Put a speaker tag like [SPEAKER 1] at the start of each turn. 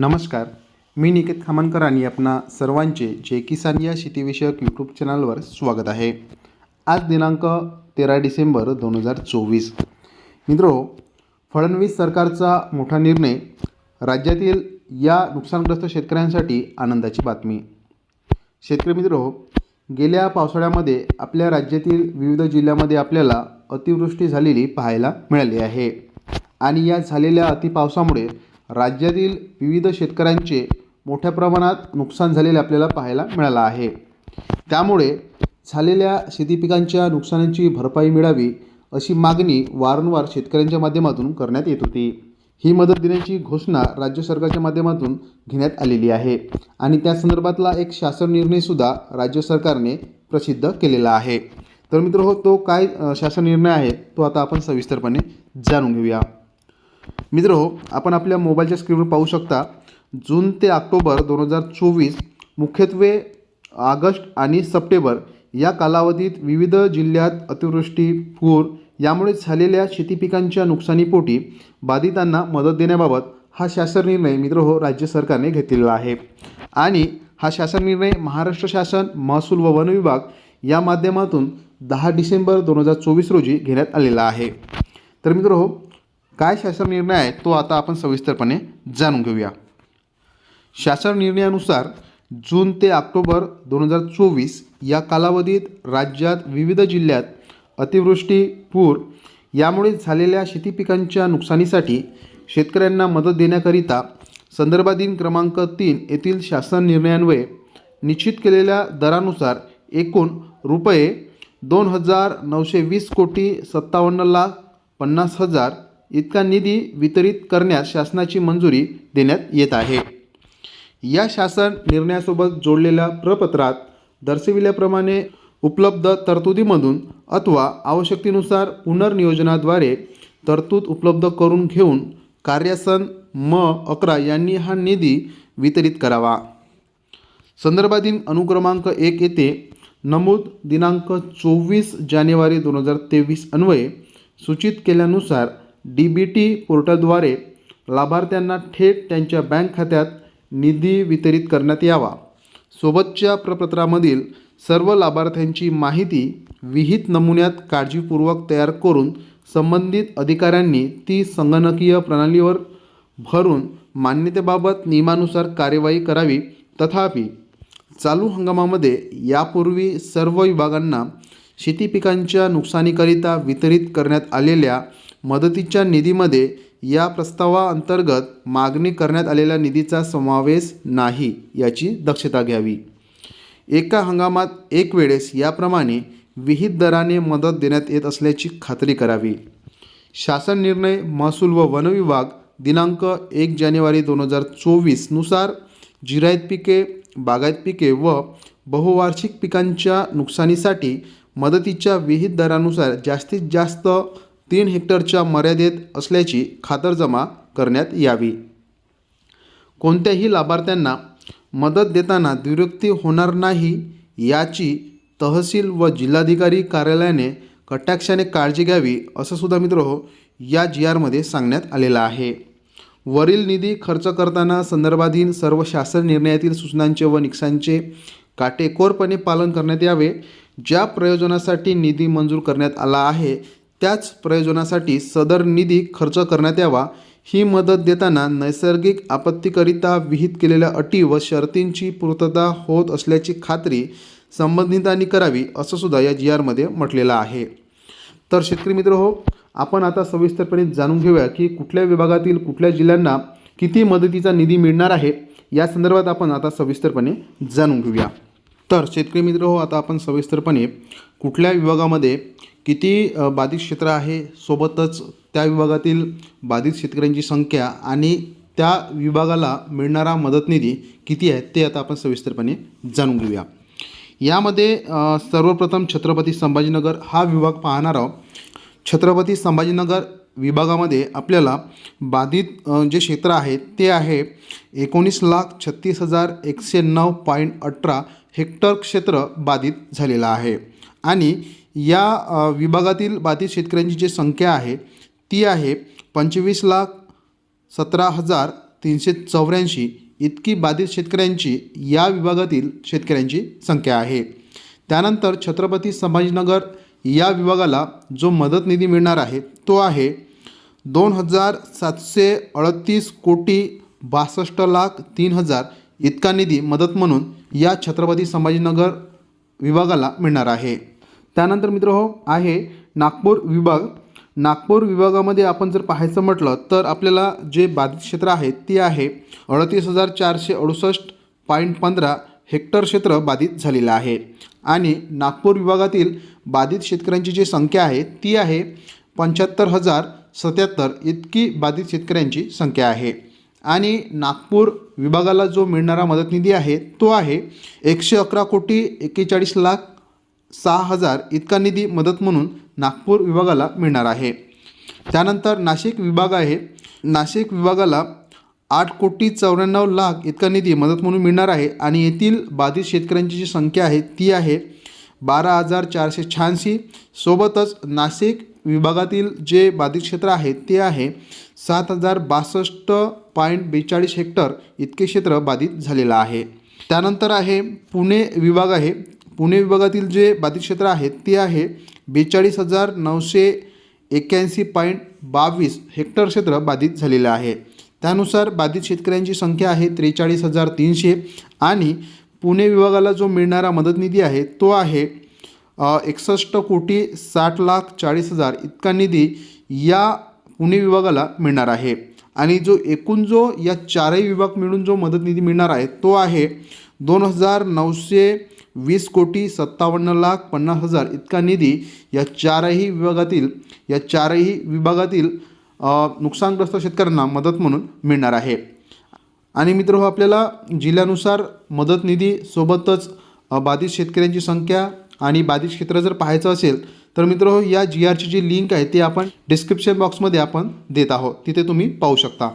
[SPEAKER 1] नमस्कार. मी निकेत खामनकर आणि आपणा सर्वांचे जे किसान या शेतीविषयक यूट्यूब चॅनलवर स्वागत आहे. आज दिनांक तेरा डिसेंबर दोन हजार चोवीस. मित्रो फडणवीस सरकारचा मोठा निर्णय राज्यातील या नुकसानग्रस्त शेतकऱ्यांसाठी आनंदाची बातमी. शेतकरी मित्र गेल्या पावसाळ्यामध्ये आपल्या राज्यातील विविध जिल्ह्यामध्ये आपल्याला अतिवृष्टी झालेली पाहायला मिळाली आहे. आणि या झालेल्या अतिपावसामुळे राज्यातील विविध शेतकऱ्यांचे मोठ्या प्रमाणात नुकसान झालेले आपल्याला पाहायला मिळालं आहे. त्यामुळे झालेल्या शेती पिकांच्या नुकसानाची भरपाई मिळावी अशी मागणी वारंवार शेतकऱ्यांच्या माध्यमातून करण्यात येत होती. ही मदत देण्याची घोषणा राज्य सरकारच्या माध्यमातून घेण्यात आलेली आहे आणि त्या संदर्भातला एक शासन निर्णयसुद्धा राज्य सरकारने प्रसिद्ध केलेला आहे. तर मित्र हो तो काय शासन निर्णय आहे तो आता आपण सविस्तरपणे जाणून घेऊया. मित्र हो आपण आपल्या मोबाईलच्या स्क्रीनवर पाहू शकता जून ते ऑक्टोबर दोन हजार चोवीस मुख्यत्वे ऑगस्ट आणि सप्टेंबर या कालावधीत विविध जिल्ह्यात अतिवृष्टी पूर यामुळे झालेल्या शेती पिकांच्या नुकसानीपोटी बाधितांना मदत देण्याबाबत हा शासन निर्णय मित्र हो राज्य सरकारने घेतलेला आहे. आणि हा शासन निर्णय महाराष्ट्र शासन महसूल व वन विभाग या माध्यमातून दहा डिसेंबर दोन हजार चोवीस रोजी घेण्यात आलेला आहे. तर मित्र हो काय शासन निर्णय आहे तो आता आपण सविस्तरपणे जाणून घेऊया. शासन निर्णयानुसार जून ते ऑक्टोबर दोन हजार चोवीस या कालावधीत राज्यात विविध जिल्ह्यात अतिवृष्टी पूर यामुळे झालेल्या शेती पिकांच्या नुकसानीसाठी शेतकऱ्यांना मदत देण्याकरिता संदर्भाधीन क्रमांक तीन येथील शासन निर्णयान्वये निश्चित केलेल्या दरानुसार एकूण रुपये दोन हजार नऊशे वीस कोटी सत्तावन्न लाख पन्नास हजार इतका निधी वितरित करण्यास शासनाची मंजुरी देण्यात येत आहे. या शासन निर्णयासोबत जोडलेल्या प्रपत्रात दर्शविल्याप्रमाणे उपलब्ध तरतुदीमधून अथवा आवश्यकतेनुसार पुनर्नियोजनाद्वारे तरतूद उपलब्ध करून घेऊन कार्यासन म अकरा यांनी हा निधी वितरित करावा. संदर्भाधीन अनुक्रमांक एक येथे नमूद दिनांक चोवीस जानेवारी दोन हजार तेवीस अन्वये सूचित केल्यानुसार डी बी टी पोर्टलद्वारे लाभार्थ्यांना थेट त्यांच्या बँक खात्यात निधी वितरित करण्यात यावा. सोबतच्या प्रपत्रामधील सर्व लाभार्थ्यांची माहिती विहित नमुन्यात काळजीपूर्वक तयार करून संबंधित अधिकाऱ्यांनी ती संगणकीय प्रणालीवर भरून मान्यतेबाबत नियमानुसार कार्यवाही करावी. तथापि चालू हंगामामध्ये यापूर्वी सर्व विभागांना शेती पिकांच्या नुकसानीकरिता वितरित करण्यात आलेल्या मदतीच्या निधीमध्ये या प्रस्तावाअंतर्गत मागणी करण्यात आलेल्या निधीचा समावेश नाही याची दक्षता घ्यावी. एका हंगामात एक वेळेस याप्रमाणे विहित दराने मदत देण्यात येत असल्याची खात्री करावी. शासन निर्णय महसूल व वन विभाग दिनांक एक जानेवारी दोन हजार चोवीसनुसार जिरायत पिके बागायत पिके व बहुवार्षिक पिकांच्या नुकसानीसाठी मदतीच्या विहित दरानुसार जास्तीत जास्त तीन हेक्टरच्या मर्यादेत असल्याची खातरजमा करण्यात यावी. कोणत्याही लाभार्थ्यांना मदत देताना दुरुक्ती होणार नाही याची तहसील व जिल्हाधिकारी कार्यालयाने कटाक्षाने काळजी घ्यावी असं सुद्धा मित्र हो या जी आरमध्ये सांगण्यात आलेलं आहे. वरील निधी खर्च करताना संदर्भाधीन सर्व शासन निर्णयातील सूचनांचे व निकषांचे काटेकोरपणे पालन करण्यात यावे. ज्या प्रयोजनासाठी निधी मंजूर करण्यात आला आहे त्याच प्रयोजनासाठी सदर निधी खर्च करण्यात यावा ही मदत देताना नैसर्गिक आपत्तीकरिता विहित केलेल्या अटी व शर्तींची पूर्तता होत असल्याची खात्री संबंधितांनी करावी असं सुद्धा या जी आरमध्ये म्हटलेलं आहे. तर शेतकरी मित्र हो आपण आता सविस्तरपणे जाणून घेऊया की कुठल्या विभागातील कुठल्या जिल्ह्यांना किती मदतीचा निधी मिळणार आहे या संदर्भात आपण आता सविस्तरपणे जाणून घेऊया. तर शेतकरी मित्र हो आता आपण सविस्तरपणे कुठल्या विभागामध्ये किती बाधित क्षेत्र आहे सोबतच त्या विभागातील बाधित शेतकऱ्यांची संख्या आणि त्या विभागाला मिळणारा मदत निधी किती आहे ते आता आपण सविस्तरपणे जाणून घेऊया. यामध्ये सर्वप्रथम छत्रपती संभाजीनगर हा विभाग पाहणार आहोत. छत्रपती संभाजीनगर विभागामध्ये आपल्याला बाधित जे क्षेत्र आहे ते आहे एकोणीस लाख छत्तीस हजार एकशे नऊ पॉईंट अठरा हेक्टर क्षेत्र बाधित झालेलं आहे. आणि या विभागातील बाधित शेतकऱ्यांची जी संख्या आहे ती आहे पंचवीस लाख सतरा हजार तीनशे चौऱ्याऐंशी इतकी बाधित शेतकऱ्यांची या विभागातील शेतकऱ्यांची संख्या आहे. त्यानंतर छत्रपती संभाजीनगर या विभागाला जो मदत निधी मिळणार आहे तो आहे दोन हजार सातशे अडतीस कोटी बासष्ट लाख तीन हजार इतका निधी मदत म्हणून या छत्रपती संभाजीनगर विभागाला मिळणार आहे. त्यानंतर मित्र हो आहे नागपूर विभाग. नागपूर विभागामध्ये आपण जर पाहायचं म्हटलं तर आपल्याला जे बाधित क्षेत्र आहे ते आहे अडतीस हजार चारशे अडुसष्ट पॉईंट पंधरा हेक्टर क्षेत्र बाधित झालेलं आहे. आणि नागपूर विभागातील बाधित शेतकऱ्यांची जी संख्या आहे ती आहे पंच्याहत्तर हजार सत्याहत्तर इतकी बाधित शेतकऱ्यांची संख्या आहे. आणि नागपूर विभागाला जो मिळणारा मदत निधी आहे तो आहे एकशे अकरा कोटी एक्केचाळीस लाख सहा हजार इतका निधी मदत म्हणून नागपूर विभागाला मिळणार आहे. त्यानंतर नाशिक विभाग आहे. नाशिक विभागाला आठ कोटी चौऱ्याण्णव लाख इतका निधी मदत म्हणून मिळणार आहे आणि येथील बाधित शेतकऱ्यांची जी संख्या आहे ती आहे बारा हजार चारशे शहाऐंशी. सोबतच नाशिक विभागातील जे बाधित क्षेत्र आहे ते आहे सात हजार बासष्ट पॉईंट बेचाळीस हेक्टर इतके क्षेत्र बाधित झालेलं आहे. त्यानंतर आहे पुणे विभाग आहे. पुणे विभागातील जे बाधित क्षेत्र आहे ते आहे बेचाळीस हजार नऊशे एक्क्याऐंशी पॉईंट बावीस हेक्टर क्षेत्र बाधित झालेलं आहे. त्यानुसार बाधित शेतकऱ्यांची संख्या आहे त्रेचाळीस हजार तीनशे आणि पुणे विभागाला जो मिळणारा मदत निधी आहे तो आहे एकसष्ट कोटी साठ लाख चाळीस हजार इतका निधी या पुणे विभागाला मिळणार आहे. आणि जो एकूण जो या चारही विभाग मिळून जो मदत निधी मिळणार आहे तो आहे दोन हजार नऊशे वीस कोटी सत्तावन्न लाख पन्नास हजार इतका निधी या चारही विभागातील या चारही विभागातील नुकसानग्रस्त शेतकऱ्यांना मदत म्हणून मिळणार आहे. आणि मित्र हो आपल्याला जिल्ह्यानुसार मदत निधी सोबतच बाधित शेतकऱ्यांची संख्या आणि बाधित क्षेत्र जर पाहायचं असेल तर मित्र या जी आरची जी लिंक आहे ती आपण डिस्क्रिप्शन बॉक्समध्ये आपण देत आहोत. तिथे तुम्ही पाहू शकता.